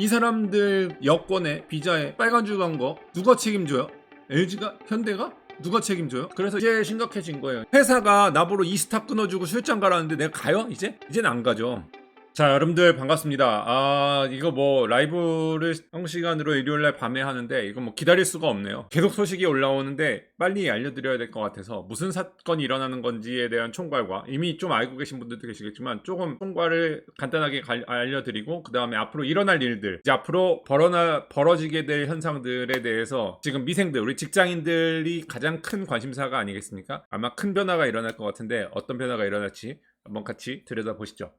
이 사람들 여권에 비자에 빨간 줄 간 거 누가 책임져요? LG가? 현대가? 누가 책임져요? 그래서 이제 심각해진 거예요. 회사가 나보러 이스타 끊어주고 출장 가라는데 내가 가요? 이제? 이제는 안 가죠. 자, 여러분들 반갑습니다. 아, 이거 뭐 라이브를 형시간으로 일요일날 밤에 하는데 이거 뭐 기다릴 수가 없네요. 계속 소식이 올라오는데 빨리 알려드려야 될 것 같아서 무슨 사건이 일어나는 건지에 대한 총괄과 이미 좀 알고 계신 분들도 계시겠지만 조금 총괄을 간단하게 갈- 알려드리고 그 다음에 앞으로 일어날 일들 이제 앞으로 벌어나, 벌어지게 될 현상들에 대해서 지금 미생들 우리 직장인들이 가장 큰 관심사가 아니겠습니까? 아마 큰 변화가 일어날 것 같은데 어떤 변화가 일어날지 한번 같이 들여다보시죠.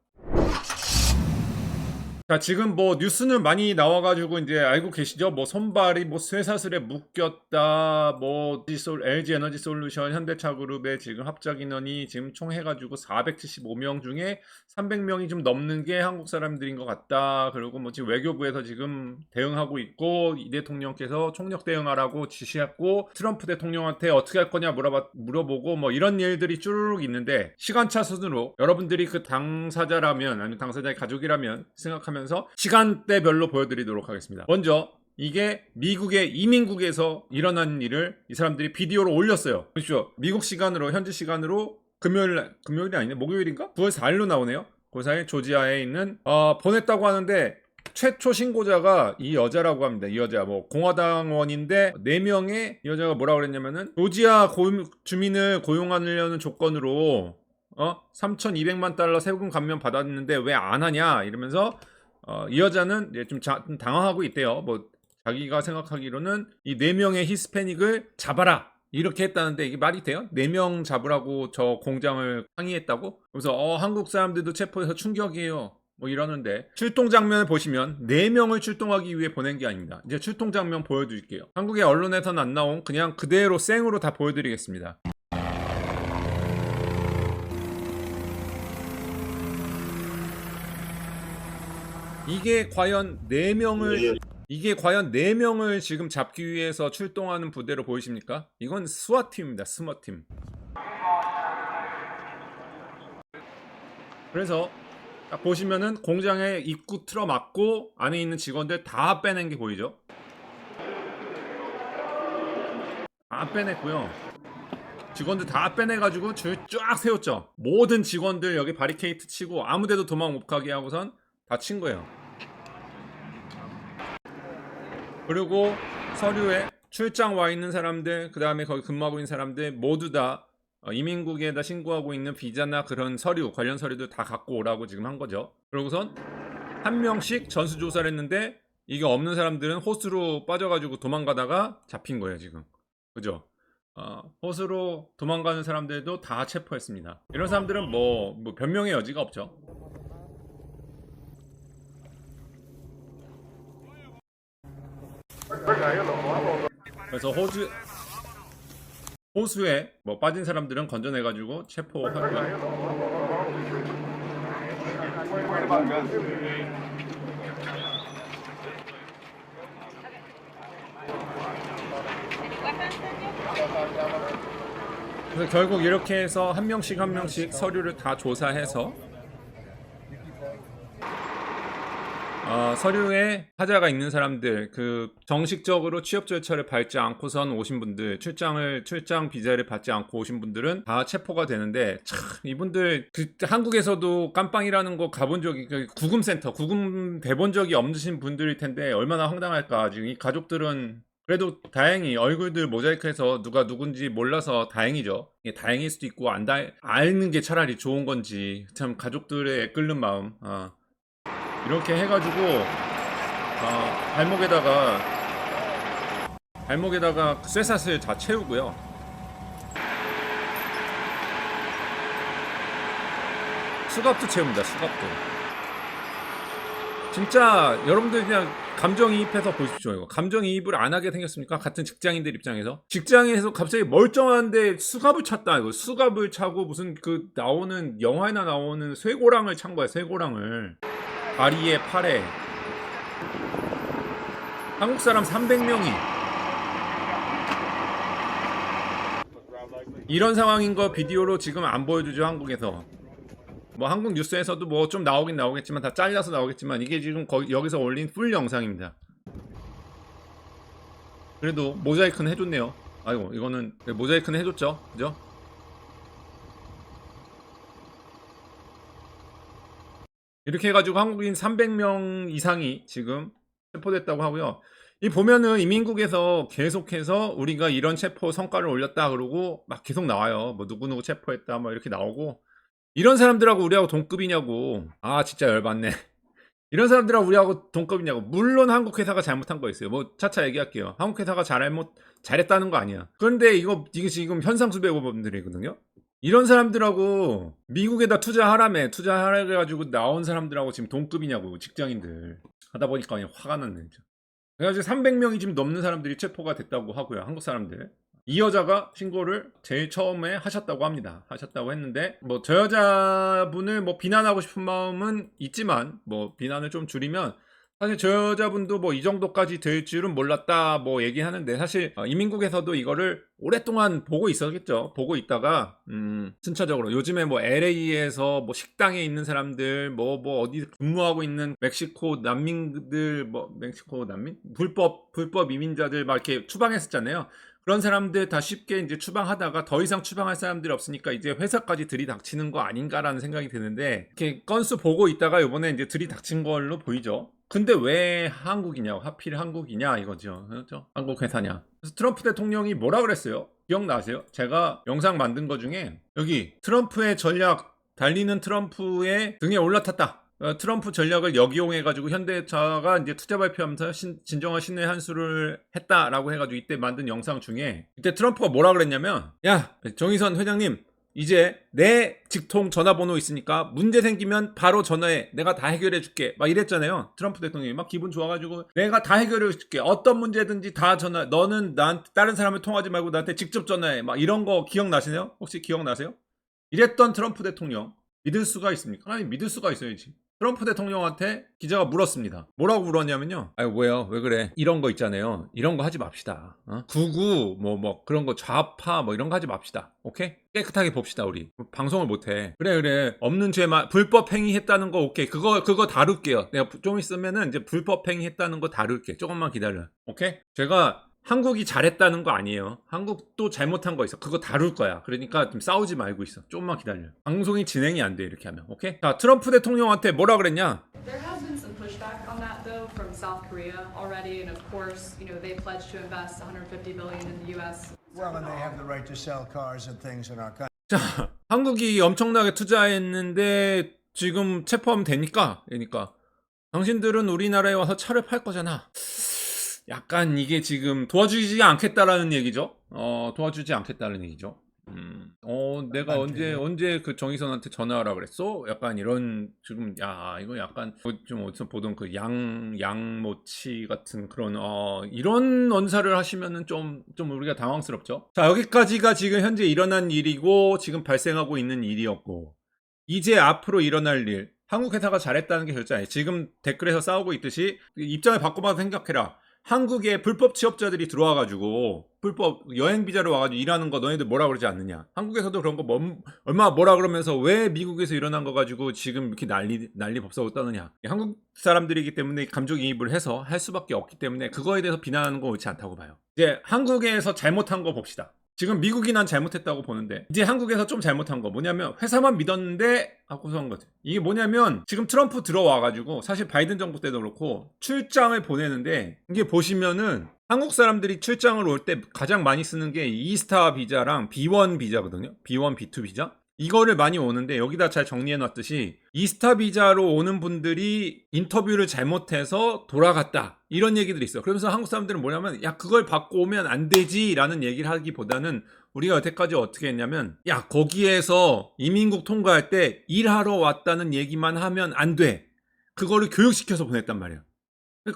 자, 지금 뭐 뉴스는 많이 나와가지고 이제 알고 계시죠? 뭐 손발이 뭐 쇠사슬에 묶였다, 뭐 LG 에너지 솔루션, 현대차 그룹의 지금 합작 인원이 지금 총 해가지고 475명 중에 300명이 좀 넘는 게 한국 사람들인 것 같다. 그리고 뭐 지금 외교부에서 지금 대응하고 있고 이 대통령께서 총력 대응하라고 지시했고 트럼프 대통령한테 어떻게 할 거냐 물어봐, 물어보고 뭐 이런 일들이 쭈르륵 있는데 시간차 순으로 여러분들이 그 당사자라면 아니면 당사자의 가족이라면 생각하면 서 시간대별로 보여드리도록 하겠습니다. 먼저 이게 미국의 이민국에서 일어난 일을 이 사람들이 비디오로 올렸어요. 보십시오. 미국 시간으로 현지 시간으로 금요일 날- 금요일이 아니네 목요일인가? 9월 4일로 나오네요. 9월 4일 조지아에 있는 어, 보냈다고 하는데 최초 신고자가 이 여자라고 합니다. 이 여자 뭐 공화당원인데 네 명의 이 여자가 뭐라 그랬냐면은 조지아 고용- 주민을 고용하려는 조건으로 어 3,200만 달러 세금 감면 받았는데 왜 안 하냐 이러면서 어, 이 여자는 좀, 자- 좀 당황하고 있대요. 뭐 자기가 생각하기로는 이 네 명의 히스패닉을 잡아라. 이렇게 했다는데 이게 말이 돼요? 네 명 잡으라고 저 공장을 항의했다고? 그래서 어 한국 사람들도 체포해서 충격이에요. 뭐 이러는데 출동 장면을 보시면 네 명을 출동하기 위해 보낸 게 아닙니다. 이제 출동 장면 보여드릴게요. 한국의 언론에서는 안 나온 그냥 그대로 생으로 다 보여드리겠습니다. 이게 과연 네 명을 이게 과연 4명을 지금 잡기 위해서 출동하는 부대로 보이십니까? 이건 스와팀입니다. 스머팀. 그래서 딱 보시면은 공장에 입구 틀어막고 안에 있는 직원들 다 빼낸 게 보이죠? 다 빼냈고요. 직원들 다 빼내가지고 줄 쫙 세웠죠. 모든 직원들 여기 바리케이트 치고 아무데도 도망 못 가게 하고선 다 친 거예요. 그리고 서류에 출장 와 있는 사람들, 그 다음에 거기 근무하고 있는 사람들 모두 다 어, 이민국에다 신고하고 있는 비자나 그런 서류, 관련 서류들 다 갖고 오라고 지금 한 거죠. 그러고선 한 명씩 전수조사를 했는데 이게 없는 사람들은 호수로 빠져가지고 도망가다가 잡힌 거예요, 지금. 그죠? 어, 호수로 도망가는 사람들도 다 체포했습니다. 이런 사람들은 뭐, 뭐 변명의 여지가 없죠. 그래서 호주 호수에 뭐 빠진 사람들은 건져내가지고 체포하고요. 그래서 결국 이렇게 해서 한 명씩 한 명씩 서류를 다 조사해서 어, 서류에 하자가 있는 사람들, 그 정식적으로 취업 절차를 밟지 않고선 오신 분들, 출장을 출장 비자를 받지 않고 오신 분들은 다 체포가 되는데 참 이분들 그 한국에서도 깜빵이라는 거 가본 적이 그 구금센터, 구금 대본 적이 없으신 분들일 텐데 얼마나 황당할까. 지금 이 가족들은 그래도 다행히 얼굴들 모자이크해서 누가 누군지 몰라서 다행이죠. 이게 다행일 수도 있고 안 다, 아는 게 차라리 좋은 건지 참 가족들의 끓는 마음. 아. 이렇게 해가지고 어, 발목에다가 발목에다가 쇠사슬 다 채우고요. 수갑도 채웁니다. 수갑도. 진짜 여러분들 그냥 감정이입해서 보십시오. 이거 감정이입을 안 하게 생겼습니까? 같은 직장인들 입장에서 직장에서 갑자기 멀쩡한데 수갑을 찼다. 이거 수갑을 차고 무슨 그 나오는 영화에나 나오는 쇠고랑을 찬 거야. 쇠고랑을. 다리에 팔에 한국 사람 300명이 이런 상황인 거 비디오로 지금 안 보여주죠 한국에서 뭐 한국 뉴스에서도 뭐 좀 나오긴 나오겠지만 다 잘라서 나오겠지만 이게 지금 거기 여기서 올린 풀 영상입니다. 그래도 모자이크는 해줬네요. 아이고 이거는 네, 모자이크는 해줬죠, 그죠? 이렇게 해가지고 한국인 300명 이상이 지금 체포됐다고 하고요. 이 보면은 이민국에서 계속해서 우리가 이런 체포 성과를 올렸다 그러고 막 계속 나와요. 뭐 누구누구 체포했다 뭐 이렇게 나오고 이런 사람들하고 우리하고 동급이냐고. 아 진짜 열받네. 이런 사람들하고 우리하고 동급이냐고. 물론 한국 회사가 잘못한 거 있어요. 뭐 차차 얘기할게요. 한국 회사가 잘못 잘했다는 거 아니야. 그런데 이거 이게 지금 현상 수배고범들이거든요. 이런 사람들하고 미국에다 투자하라며 투자하라 그래가지고 나온 사람들하고 지금 동급이냐고 직장인들. 하다 보니까 그냥 화가 났네 진짜. 그래가지고 300명이 지금 넘는 사람들이 체포가 됐다고 하고요 한국 사람들. 이 여자가 신고를 제일 처음에 하셨다고 합니다. 하셨다고 했는데 뭐 저 여자분을 뭐 비난하고 싶은 마음은 있지만 뭐 비난을 좀 줄이면 사실 저 여자분도 뭐 이 정도까지 될 줄은 몰랐다 뭐 얘기하는데 사실 어, 이민국에서도 이거를 오랫동안 보고 있었겠죠. 보고 있다가 음 순차적으로 요즘에 뭐 LA에서 뭐 식당에 있는 사람들 뭐뭐 어디 근무하고 있는 멕시코 난민들 뭐 멕시코 난민 불법 불법 이민자들 막 이렇게 추방했었잖아요. 그런 사람들 다 쉽게 이제 추방하다가 더 이상 추방할 사람들이 없으니까 이제 회사까지 들이닥치는 거 아닌가라는 생각이 드는데 이렇게 건수 보고 있다가 이번에 이제 들이닥친 걸로 보이죠. 근데 왜 한국이냐? 하필 한국이냐 이거죠. 그렇죠? 한국 회사냐? 그래서 트럼프 대통령이 뭐라 그랬어요? 기억나세요? 제가 영상 만든 거 중에 여기 트럼프의 전략 달리는 트럼프의 등에 올라탔다. 어, 트럼프 전략을 역이용해가지고 현대차가 이제 투자 발표하면서 신- 진정한 신의 한 수를 했다라고 해가지고 이때 만든 영상 중에 이때 트럼프가 뭐라 그랬냐면 야 정의선 회장님 이제 내 직통 전화번호 있으니까 문제 생기면 바로 전화해. 내가 다 해결해 줄게. 막 이랬잖아요. 트럼프 대통령이 막 기분 좋아가지고 내가 다 해결해 줄게. 어떤 문제든지 다 전화. 너는 난 다른 사람을 통하지 말고 나한테 직접 전화해. 막 이런 거 기억나시나요? 혹시 기억나세요? 이랬던 트럼프 대통령 믿을 수가 있습니까? 아니 믿을 수가 있어야지 트럼프 대통령한테 기자가 물었습니다. 뭐라고 물었냐면요. 아니 왜요? 왜 그래? 이런 거 있잖아요. 이런 거 하지 맙시다. 어? 구구 뭐뭐 그런 거 좌파 뭐 이런 거 하지 맙시다. 오케이? 깨끗하게 봅시다 우리. 방송을 못해. 그래 그래. 없는 죄만 불법 행위했다는 거 오케이. 그거 그거 다룰게요. 내가 좀 있으면은 이제 불법 행위했다는 거 다룰게. 조금만 기다려. 오케이? 제가 한국이 잘했다는 거 아니에요. 한국도 잘못한 거 있어. 그거 다룰 거야. 그러니까 좀 싸우지 말고 있어. 조금만 기다려. 방송이 진행이 안 돼 이렇게 하면. 오케이? 자 트럼프 대통령한테 뭐라 그랬냐? There has been some pushback on that though from South Korea already, and of course, you know, they pledged to invest 150 billion in the U.S. Well, and they have the right to sell cars and things in our country. 자, 한국이 엄청나게 투자했는데 지금 체포하면 되니까, 그러니까 당신들은 우리나라에 와서 차를 팔 거잖아. 약간 이게 지금 도와주지 않겠다라는 얘기죠. 어, 도와주지 않겠다는 얘기죠. 음, 어, 내가 언제 언제 그 정의선한테 전화하라 그랬어? 약간 이런 지금 야 이거 약간 뭐좀 어디서 보던 그 양 양모치 같은 그런 어 이런 언사를 하시면은 좀 좀 우리가 당황스럽죠. 자 여기까지가 지금 현재 일어난 일이고 지금 발생하고 있는 일이었고 이제 앞으로 일어날 일. 한국 회사가 잘했다는 게 결정이에요. 지금 댓글에서 싸우고 있듯이 입장을 바꿔봐서 생각해라. 한국에 불법 취업자들이 들어와가지고 불법 여행 비자로 와가지고 일하는 거 너희들 뭐라 그러지 않느냐? 한국에서도 그런 거 뭐, 얼마 뭐라 그러면서 왜 미국에서 일어난 거 가지고 지금 이렇게 난리 난리 법석을 떠느냐? 한국 사람들이기 때문에 감정이입을 해서 할 수밖에 없기 때문에 그거에 대해서 비난하는 거 옳지 않다고 봐요. 이제 한국에서 잘못한 거 봅시다. 지금 미국이 난 잘못했다고 보는데 이제 한국에서 좀 잘못한 거. 뭐냐면 회사만 믿었는데 하고서 한 거지. 이게 뭐냐면 지금 트럼프 들어와가지고 사실 바이든 정부 때도 그렇고 출장을 보내는데 이게 보시면은 한국 사람들이 출장을 올 때 가장 많이 쓰는 게 이스타 비자랑 B1 비자거든요. B1, B2 비자 이거를 많이 오는데 여기다 잘 정리해 놨듯이 이스타 비자로 오는 분들이 인터뷰를 잘못해서 돌아갔다 이런 얘기들이 있어요. 그러면서 한국 사람들은 뭐냐면 야 그걸 받고 오면 안 되지라는 얘기를 하기보다는 우리가 여태까지 어떻게 했냐면 야 거기에서 이민국 통과할 때 일하러 왔다는 얘기만 하면 안 돼. 그거를 교육시켜서 보냈단 말이야.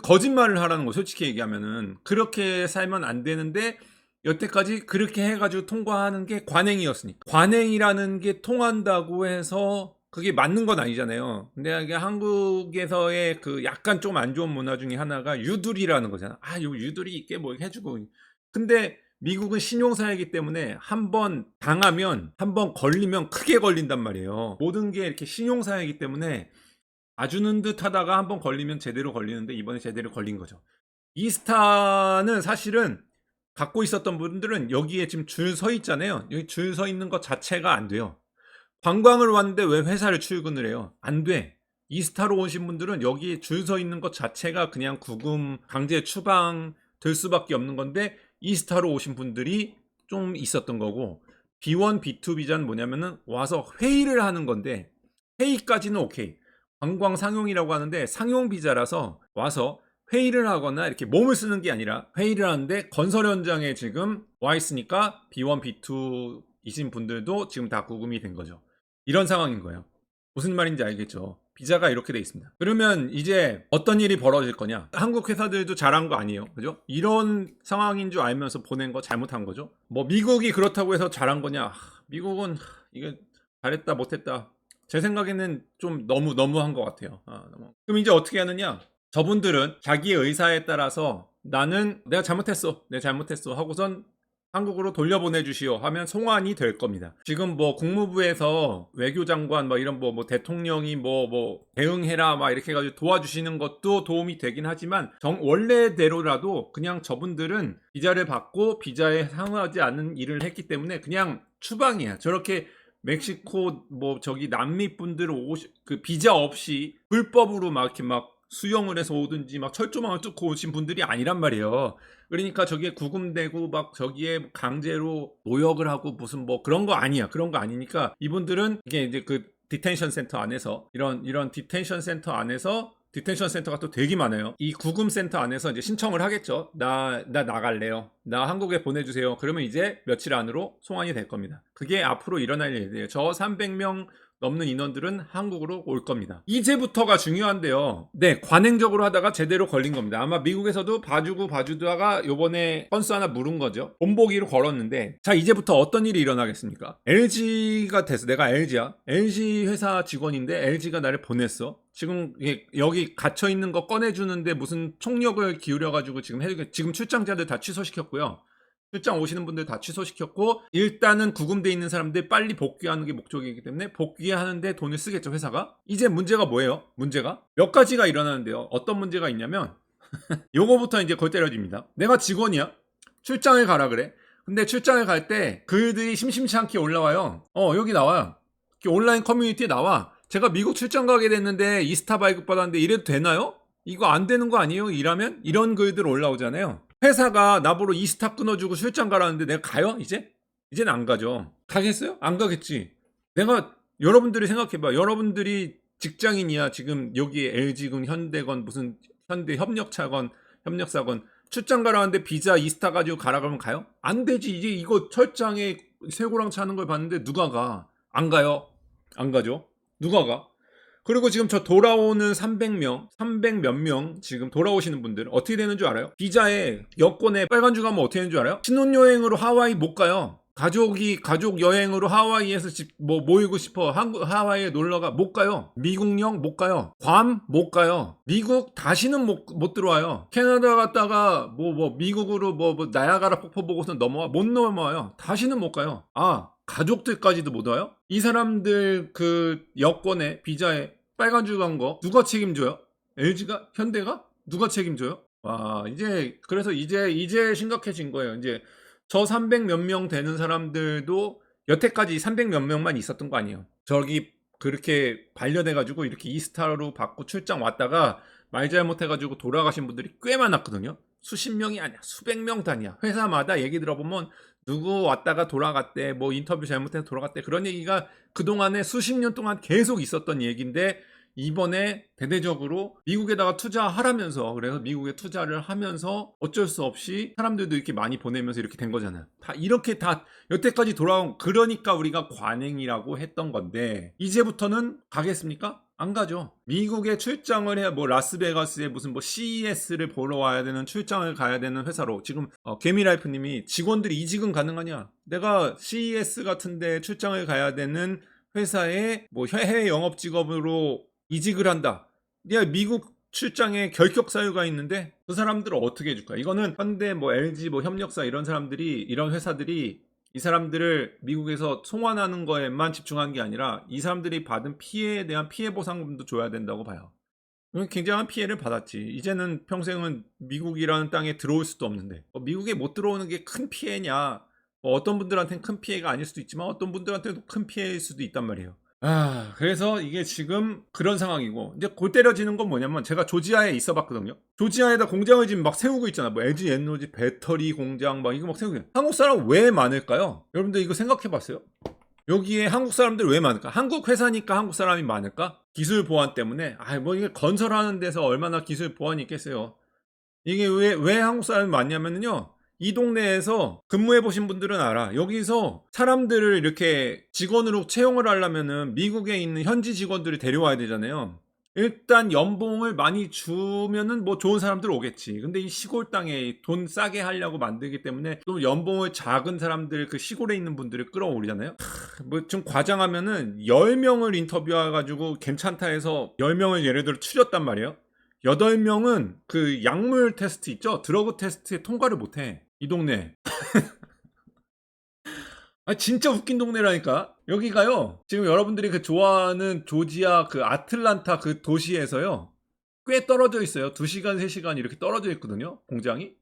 거짓말을 하라는 거 솔직히 얘기하면은 그렇게 살면 안 되는데 여태까지 그렇게 해가지고 통과하는 게 관행이었으니까. 관행이라는 게 통한다고 해서 그게 맞는 건 아니잖아요. 근데 이게 한국에서의 그 약간 좀 안 좋은 문화 중에 하나가 유두리라는 거잖아. 아, 요 유두리 있게 뭐 해주고. 근데 미국은 신용사회이기 때문에 한 번 당하면 한 번 걸리면 크게 걸린단 말이에요. 모든 게 이렇게 신용사회이기 때문에 아주는 듯 하다가 한 번 걸리면 제대로 걸리는데 이번에 제대로 걸린 거죠. 이스타는 사실은 갖고 있었던 분들은 여기에 지금 줄 서 있잖아요. 여기 줄 서 있는 것 자체가 안 돼요. 관광을 왔는데 왜 회사를 출근을 해요? 안 돼. 이스타로 오신 분들은 여기 줄 서 있는 것 자체가 그냥 구금 강제 추방 될 수밖에 없는 건데 이스타로 오신 분들이 좀 있었던 거고 B1, B2 비자는 뭐냐면은 와서 회의를 하는 건데 회의까지는 오케이. 관광 상용이라고 하는데 상용 비자라서 와서 회의를 하거나 이렇게 몸을 쓰는 게 아니라 회의를 하는데 건설 현장에 지금 와 있으니까 B1, B2이신 분들도 지금 다 구금이 된 거죠. 이런 상황인 거예요. 무슨 말인지 알겠죠? 비자가 이렇게 돼 있습니다. 그러면 이제 어떤 일이 벌어질 거냐? 한국 회사들도 잘한 거 아니에요. 그죠? 이런 상황인 줄 알면서 보낸 거 잘못한 거죠? 뭐 미국이 그렇다고 해서 잘한 거냐? 하, 미국은 하, 이게 잘했다 못했다. 제 생각에는 좀 너무 너무한 것 같아요. 아, 너무. 그럼 이제 어떻게 하느냐? 저분들은 자기의 의사에 따라서 나는 내가 잘못했어, 내가 잘못했어 하고선 한국으로 돌려보내 주시오 하면 송환이 될 겁니다. 지금 뭐 국무부에서 외교장관 뭐 이런 뭐, 뭐 대통령이 뭐뭐 대응해라 막 이렇게 해가지고 도와주시는 것도 도움이 되긴 하지만 정 원래대로라도 그냥 저분들은 비자를 받고 비자에 상응하지 않는 일을 했기 때문에 그냥 추방이야. 저렇게 멕시코 뭐 저기 남미 분들 오시 그 비자 없이 불법으로 막 이렇게 막 수영을 해서 오든지 막 철조망을 뚫고 오신 분들이 아니란 말이에요. 그러니까 저기에 구금되고 막 저기에 강제로 노역을 하고 무슨 뭐 그런 거 아니야. 그런 거 아니니까 이분들은 이게 이제 그 디텐션 센터 안에서 이런 이런 디텐션 센터 안에서 디텐션 센터가 또 되게 많아요. 이 구금 센터 안에서 이제 신청을 하겠죠. 나, 나 나갈래요. 나 한국에 보내주세요. 그러면 이제 며칠 안으로 송환이 될 겁니다. 그게 앞으로 일어날 일이에요. 저 300명 넘는 인원들은 한국으로 올 겁니다. 이제부터가 중요한데요. 네, 관행적으로 하다가 제대로 걸린 겁니다. 아마 미국에서도 봐주고 봐주다가 요번에 건수 하나 물은 거죠. 본보기로 걸었는데, 자, 이제부터 어떤 일이 일어나겠습니까? LG가 됐어. 내가 LG야. LG 회사 직원인데 LG가 나를 보냈어. 지금 여기 갇혀 있는 거 꺼내주는데 무슨 총력을 기울여가지고 지금 해, 지금 출장자들 다 취소시켰고요. 출장 오시는 분들 다 취소시켰고 일단은 구금돼 있는 사람들 빨리 복귀하는 게 목적이기 때문에 복귀하는데 돈을 쓰겠죠 회사가. 이제 문제가 뭐예요? 문제가? 몇 가지가 일어나는데요. 어떤 문제가 있냐면 요거부터 이제 골 때려집니다. 내가 직원이야. 출장을 가라 그래. 근데 출장을 갈 때 그들이 심심치 않게 올라와요. 어 여기 나와요 온라인 커뮤니티에 나와. 제가 미국 출장 가게 됐는데 이스타 발급 받았는데 이래도 되나요? 이거 안 되는 거 아니에요? 일하면? 이런 글들 올라오잖아요. 회사가 나보러 이스타 끊어주고 출장 가라는데 내가 가요? 이제? 이제는 안 가죠. 가겠어요? 안 가겠지. 내가 여러분들이 생각해봐. 여러분들이 직장인이야. 지금 여기 LG건 현대건 무슨 현대 협력차건 협력사건 출장 가라는데 비자 이스타 가지고 가라 그러면 가요? 안 되지. 이제 이거 철장에 쇠고랑 차는 걸 봤는데 누가 가? 안 가요. 안 가죠. 누가 가? 그리고 지금 저 돌아오는 300명, 300 몇 명 지금 돌아오시는 분들 어떻게 되는 줄 알아요? 비자에 여권에 빨간 줄 가면 어떻게 되는 줄 알아요? 신혼여행으로 하와이 못 가요. 가족이 가족 여행으로 하와이에서 집 뭐 모이고 싶어 한국 하와이에 놀러가 못 가요. 미국령 못 가요. 괌 못 가요. 미국 다시는 못, 못 들어와요. 캐나다 갔다가 뭐뭐 미국으로 뭐, 뭐 나야가라 폭포 보고서 넘어와 못 넘어와요. 다시는 못 가요. 아 가족들까지도 못 와요? 이 사람들 그 여권에 비자에 빨간 줄 간 거 누가 책임져요? LG가 현대가 누가 책임져요? 와 이제 그래서 이제 이제 심각해진 거예요. 이제 저 300 몇 명 되는 사람들도 여태까지 300 몇 명만 있었던 거 아니에요. 저기 그렇게 반려돼가지고 이렇게 이스타로 받고 출장 왔다가 말 잘못해가지고 돌아가신 분들이 꽤 많았거든요. 수십 명이 아니야, 수백 명 단위야. 회사마다 얘기 들어보면 누구 왔다가 돌아갔대, 뭐 인터뷰 잘못해서 돌아갔대 그런 얘기가 그 동안에 수십 년 동안 계속 있었던 얘기인데 이번에 대대적으로 미국에다가 투자하라면서 그래서 미국에 투자를 하면서 어쩔 수 없이 사람들도 이렇게 많이 보내면서 이렇게 된 거잖아요. 다 이렇게 다 여태까지 돌아온 그러니까 우리가 관행이라고 했던 건데 이제부터는 가겠습니까? 안 가죠. 미국에 출장을 해야 뭐 라스베가스에 무슨 뭐 CES를 보러 와야 되는 출장을 가야 되는 회사로 지금 어, 개미라이프님이 직원들이 이직은 가능하냐? 내가 CES 같은데 출장을 가야 되는 회사에 뭐 해외 영업 직업으로 이직을 한다. 야 미국 출장에 결격 사유가 있는데 그 사람들을 어떻게 해줄 거야? 이거는 현대 뭐 LG 뭐 협력사 이런 사람들이 이런 회사들이 이 사람들을 미국에서 송환하는 거에만 집중한 게 아니라 이 사람들이 받은 피해에 대한 피해 보상금도 줘야 된다고 봐요. 이건 굉장한 피해를 받았지. 이제는 평생은 미국이라는 땅에 들어올 수도 없는데 뭐 미국에 못 들어오는 게 큰 피해냐? 뭐 어떤 분들한테는 큰 피해가 아닐 수도 있지만 어떤 분들한테도 큰 피해일 수도 있단 말이에요. 아, 그래서 이게 지금 그런 상황이고, 이제 골 때려지는 건 뭐냐면, 제가 조지아에 있어 봤거든요. 조지아에다 공장을 지금 막 세우고 있잖아. 뭐, LG 에너지 배터리 공장, 막 이거 막 세우고 있잖아. 한국 사람 왜 많을까요? 여러분들 이거 생각해 봤어요? 여기에 한국 사람들 왜 많을까? 한국 회사니까 한국 사람이 많을까? 기술 보안 때문에? 아, 뭐 이게 건설하는 데서 얼마나 기술 보안이 있겠어요? 이게 왜, 왜 한국 사람이 많냐면요. 이 동네에서 근무해 보신 분들은 알아. 여기서 사람들을 이렇게 직원으로 채용을 하려면은 미국에 있는 현지 직원들을 데려와야 되잖아요. 일단 연봉을 많이 주면은 뭐 좋은 사람들 오겠지. 근데 이 시골 땅에 돈 싸게 하려고 만들기 때문에 또 연봉을 작은 사람들 그 시골에 있는 분들을 끌어오르잖아요. 뭐 좀 과장하면은 10명을 인터뷰해 가지고 괜찮다 해서 10명을 예를 들어 추렸단 말이에요. 8명은 그 약물 테스트 있죠? 드러그 테스트에 통과를 못 해. 이 동네. 아 진짜 웃긴 동네라니까. 여기가요. 지금 여러분들이 그 좋아하는 조지아 그 아틀란타 그 도시에서요. 꽤 떨어져 있어요. 2시간, 3시간 이렇게 떨어져 있거든요. 공장이.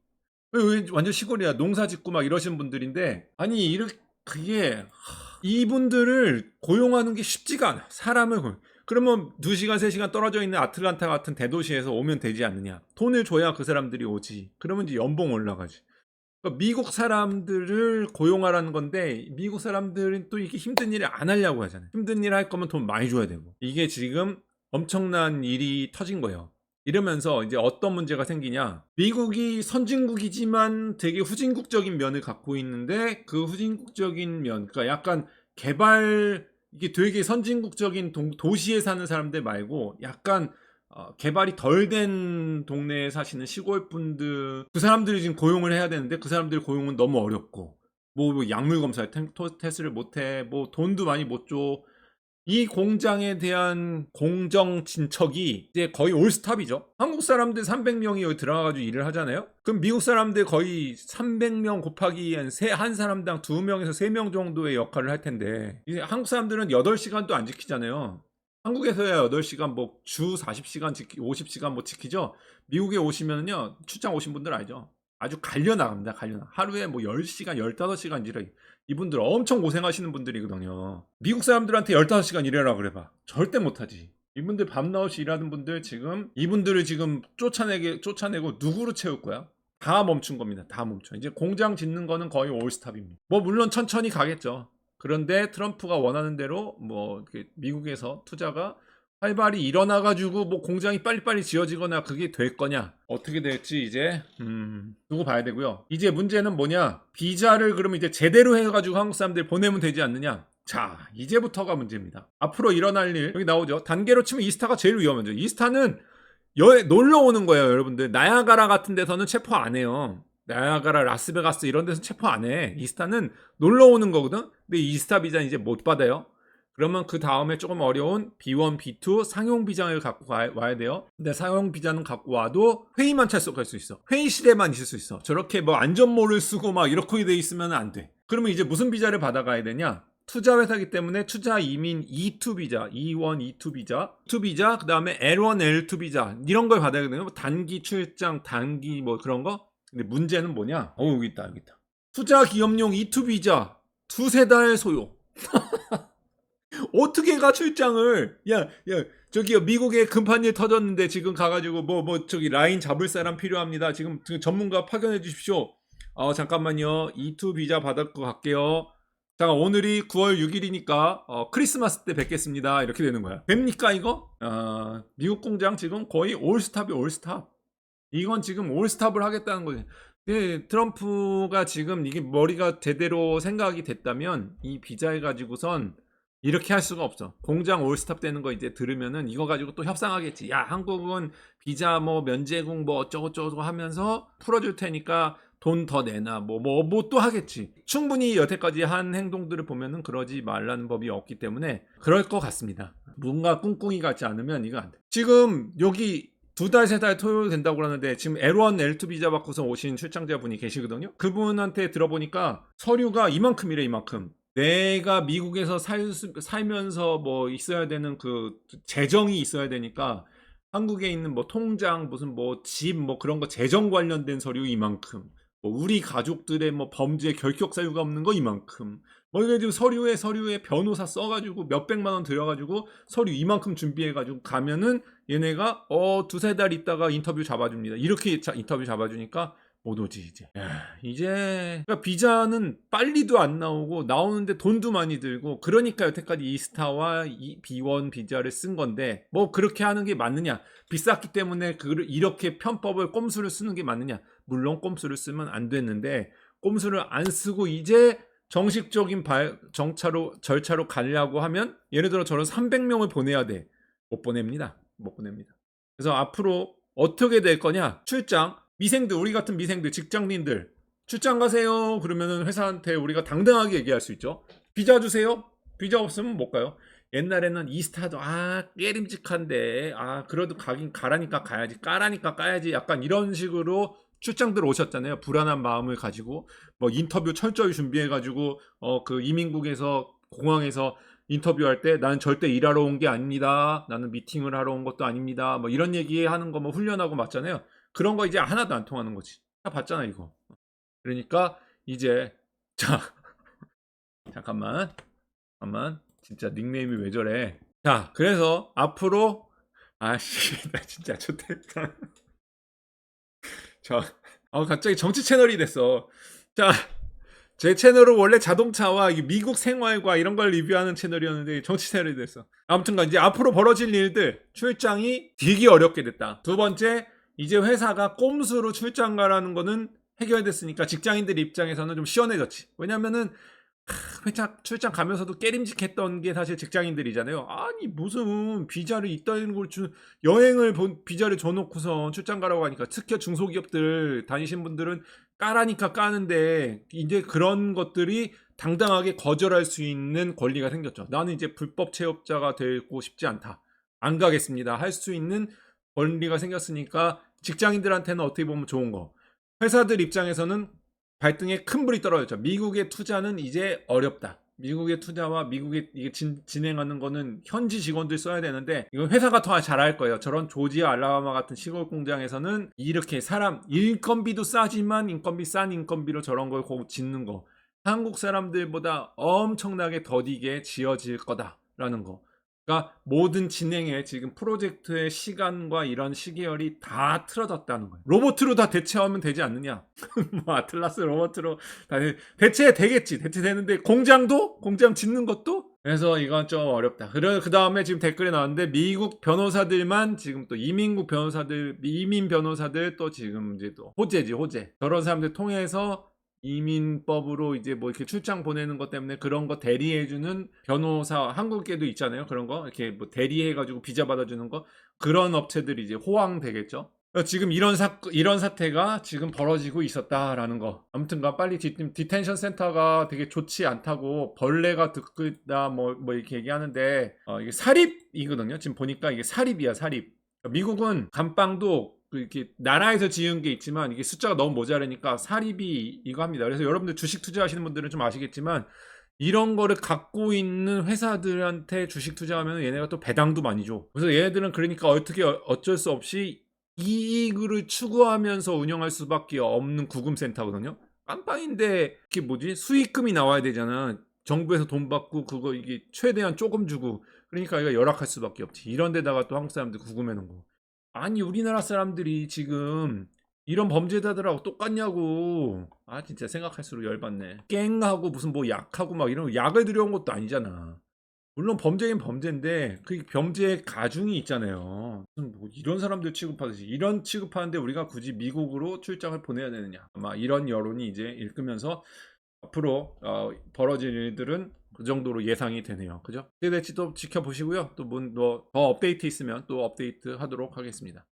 완전 시골이야. 농사 짓고 막 이러신 분들인데 아니 이렇게 그게 하, 이분들을 고용하는 게 쉽지가 않아. 사람을 고용. 그러면 2시간, 3시간 떨어져 있는 아틀란타 같은 대도시에서 오면 되지 않느냐. 돈을 줘야 그 사람들이 오지. 그러면 이제 연봉 올라가지. 그러니까 미국 사람들을 고용하라는 건데 미국 사람들은 또 이게 힘든 일을 안 하려고 하잖아요. 힘든 일 할 거면 돈 많이 줘야 되고. 이게 지금 엄청난 일이 터진 거예요. 이러면서 이제 어떤 문제가 생기냐. 미국이 선진국이지만 되게 후진국적인 면을 갖고 있는데 그 후진국적인 면, 그러니까 약간 개발, 이게 되게 선진국적인 동- 도시에 사는 사람들 말고 약간 어, 개발이 덜 된 동네에 사시는 시골 분들 그 사람들이 지금 고용을 해야 되는데 그 사람들 고용은 너무 어렵고 뭐, 뭐 약물 검사 테스트를 못해 뭐 돈도 많이 못 줘. 이 공장에 대한 공정 진척이 이제 거의 올스탑이죠. 한국 사람들 300명이 여기 들어가가지고 일을 하잖아요. 그럼 미국 사람들 거의 300명 곱하기 한, 세, 한 사람당 2명에서 3명 정도의 역할을 할 텐데 한국 사람들은 8시간도 안 지키잖아요. 한국에서야 8시간 뭐 주 40시간 지키 50시간 뭐 지키죠. 미국에 오시면은요. 출장 오신 분들 알죠. 아주 갈려 나갑니다. 갈려 나. 하루에 뭐 10시간, 15시간 일해. 이분들 엄청 고생하시는 분들이거든요. 미국 사람들한테 15시간 일해라 그래 봐. 절대 못 하지. 이분들 밤낮없이 일하는 분들 지금 이분들을 지금 쫓아내게 쫓아내고 누구로 채울 거야? 다 멈춘 겁니다. 다 멈춰. 이제 공장 짓는 거는 거의 올스탑입니다. 뭐 물론 천천히 가겠죠. 그런데 트럼프가 원하는 대로 뭐 미국에서 투자가 활발히 일어나 가지고 뭐 공장이 빨리빨리 지어지거나 그게 될 거냐? 어떻게 될지 이제 음 두고 봐야 되고요. 이제 문제는 뭐냐? 비자를 그러면 이제 제대로 해가지고 한국 사람들 보내면 되지 않느냐? 자 이제부터가 문제입니다. 앞으로 일어날 일 여기 나오죠. 단계로 치면 이스타가 제일 위험하죠. 이스타는 여 놀러 오는 거예요 여러분들. 나야가라 같은 데서는 체포 안 해요 나야가라 라스베가스 이런 데서 체포 안 해 이스타는 놀러 오는 거거든 근데 이스타 비자 이제 못 받아요 그러면 그 다음에 조금 어려운 B1, B2 상용 비자를 갖고 가- 와야 돼요. 근데 상용 비자는 갖고 와도 회의만 참석할 수 있어. 회의실에만 있을 수 있어. 저렇게 뭐 안전모를 쓰고 막 이렇게 돼 있으면 안 돼. 그러면 이제 무슨 비자를 받아가야 되냐? 투자 회사기 때문에 투자 이민 E2 비자, E1, E2 비자, 2 비자, 그 다음에 L1, L2 비자 이런 걸 받아야 되거든요. 뭐 단기 출장, 단기 뭐 그런 거. 근데 문제는 뭐냐? 어 여기 있다, 여기 있다. 투자 기업용 E2 비자 두세 달 소요. 어떻게 가 출장을? 야 야 저기요 미국에 금판 일 터졌는데 지금 가가지고 뭐뭐 저기 라인 잡을 사람 필요합니다. 지금 그 전문가 파견해 주십시오. 어 잠깐만요. E2 비자 받을 거 갈게요. 잠깐 오늘이 9월 6일이니까 어, 크리스마스 때 뵙겠습니다. 이렇게 되는 거야. 됩니까 이거? 어, 미국 공장 지금 거의 올스탑이 올스탑 이건 지금 올스탑을 하겠다는 거지 예, 트럼프가 지금 이게 머리가 제대로 생각이 됐다면 이 비자를 가지고선 이렇게 할 수가 없어. 공장 올스탑 되는 거 이제 들으면은 이거 가지고 또 협상하겠지. 야, 한국은 비자 뭐 면제국 뭐 어쩌고저쩌고 하면서 풀어줄 테니까 돈 더 내나 뭐 뭐 뭐 또 하겠지. 충분히 여태까지 한 행동들을 보면은 그러지 말라는 법이 없기 때문에 그럴 것 같습니다. 뭔가 꿍꿍이 같지 않으면 이거 안 돼. 지금 여기 두 달, 세 달 토요일 된다고 그러는데 지금 L1, L2 비자 받고서 오신 출장자분이 계시거든요. 그분한테 들어보니까 서류가 이만큼이래, 이만큼. 내가 미국에서 살, 수- 살면서 뭐 있어야 되는 그 재정이 있어야 되니까 한국에 있는 뭐 통장, 무슨 뭐 집, 뭐 그런 거 재정 관련된 서류 이만큼. 뭐 우리 가족들의 뭐 범죄 결격 사유가 없는 거 이만큼. 뭐 이게 지금 서류에 서류에 변호사 써가지고 몇 백만 원 들여가지고 서류 이만큼 준비해가지고 가면은 얘네가 어 두세 달 있다가 인터뷰 잡아줍니다. 이렇게 자- 인터뷰 잡아주니까 못 오지 이제. 야, 이제 그러니까 비자는 빨리도 안 나오고 나오는데 돈도 많이 들고 그러니까 여태까지 이스타와 이 B1 비자를 쓴 건데 뭐 그렇게 하는 게 맞느냐? 비쌌기 때문에 그 이렇게 편법을 꼼수를 쓰는 게 맞느냐? 물론 꼼수를 쓰면 안 됐는데 꼼수를 안 쓰고 이제 정식적인 발- 정차로 절차로 가려고 하면 예를 들어 저는 300명을 보내야 돼. 못 보냅니다. 못 보냅니다. 그래서 앞으로 어떻게 될 거냐? 출장 미생들 우리 같은 미생들 직장인들 출장 가세요. 그러면은 회사한테 우리가 당당하게 얘기할 수 있죠. 비자 주세요. 비자 없으면 못 가요. 옛날에는 이스타도 아 깨림직한데 아 그래도 가긴 가라니까 가야지 까라니까 까야지 약간 이런 식으로 출장들 오셨잖아요. 불안한 마음을 가지고 뭐 인터뷰 철저히 준비해 가지고 어 그 이민국에서 공항에서 인터뷰할 때 나는 절대 일하러 온 게 아닙니다. 나는 미팅을 하러 온 것도 아닙니다. 뭐 이런 얘기 하는 거 뭐 훈련하고 맞잖아요. 그런 거 이제 하나도 안 통하는 거지. 다 봤잖아 이거. 그러니까 이제 자 잠깐만 잠깐만 진짜 닉네임이 왜 저래? 자 그래서 앞으로 아씨 나 진짜 좋겠다. 저 어, 갑자기 정치 채널이 됐어. 자, 제 채널은 원래 자동차와 이 미국 생활과 이런 걸 리뷰하는 채널이었는데 정치 채널이 됐어. 아무튼간 이제 앞으로 벌어질 일들 출장이 되게 어렵게 됐다. 두 번째 이제 회사가 꼼수로 출장 가라는 거는 해결됐으니까 직장인들 입장에서는 좀 시원해졌지. 왜냐면은 하, 회차 출장 가면서도 깨림직했던 게 사실 직장인들이잖아요. 아니 무슨 비자를 이따는 걸 주, 여행을 본 비자를 줘놓고서 출장 가라고 하니까 특히 중소기업들 다니신 분들은 까라니까 까는데 이제 그런 것들이 당당하게 거절할 수 있는 권리가 생겼죠. 나는 이제 불법 체업자가 되고 싶지 않다. 안 가겠습니다. 할 수 있는 권리가 생겼으니까 직장인들한테는 어떻게 보면 좋은 거. 회사들 입장에서는 발등에 큰 불이 떨어졌죠. 미국의 투자는 이제 어렵다. 미국의 투자와 미국에 이게 진, 진행하는 거는 현지 직원들 써야 되는데 이건 회사가 더 잘할 거예요. 저런 조지아 알라바마 같은 시골 공장에서는 이렇게 사람 인건비도 싸지만 인건비 싼 인건비로 저런 걸 고- 짓는 거 한국 사람들보다 엄청나게 더디게 지어질 거다라는 거. 그러니까 모든 진행에 지금 프로젝트의 시간과 이런 시계열이 다 틀어졌다는 거예요. 로봇으로 다 대체하면 되지 않느냐? 뭐 아틀라스 로봇으로 다 대- 대체 되겠지. 대체 되는데 공장도 공장 짓는 것도 그래서 이건 좀 어렵다. 그래 그 다음에 지금 댓글에 나왔는데 미국 변호사들만 지금 또 이민국 변호사들 이민 변호사들 또 지금 이제 또 호재지 호재 저런 사람들 통해서 이민법으로 이제 뭐 이렇게 출장 보내는 것 때문에 그런 거 대리해주는 변호사 한국에도 있잖아요 그런 거 이렇게 뭐 대리해가지고 비자 받아주는 거 그런 업체들이 이제 호황되겠죠. 지금 이런 사 이런 사태가 지금 벌어지고 있었다라는 거. 아무튼가 빨리 디, 디텐션 센터가 되게 좋지 않다고 벌레가 듣고 있다 뭐뭐 이렇게 얘기하는데 어, 이게 사립이거든요. 지금 보니까 이게 사립이야 사립. 미국은 감방도 그 이렇게 나라에서 지은 게 있지만 이게 숫자가 너무 모자라니까 사립이 이거 합니다. 그래서 여러분들 주식 투자하시는 분들은 좀 아시겠지만 이런 거를 갖고 있는 회사들한테 주식 투자하면 얘네가 또 배당도 많이 줘. 그래서 얘네들은 그러니까 어떻게 어- 어쩔 수 없이 이익을 추구하면서 운영할 수밖에 없는 구금센터거든요. 깜빵인데 이게 뭐지? 수익금이 나와야 되잖아. 정부에서 돈 받고 그거 이게 최대한 조금 주고 그러니까 이거 열악할 수밖에 없지. 이런 데다가 또 한국 사람들 구금해 놓은 거. 아니 우리나라 사람들이 지금 이런 범죄자들하고 똑같냐고. 아 진짜 생각할수록 열받네. 깽하고 무슨 뭐 약하고 막 이런 약을 들여온 것도 아니잖아. 물론 범죄긴 범죄인데 그 범죄의 가중이 있잖아요. 뭐 이런 사람들 취급하듯이 이런 취급하는데 우리가 굳이 미국으로 출장을 보내야 되느냐. 아마 이런 여론이 이제 읽으면서 앞으로 어, 벌어질 일들은 그 정도로 예상이 되네요. 그죠? 어떻게 될지 또 지켜보시고요. 또 뭐 더 업데이트 있으면 또 업데이트 하도록 하겠습니다.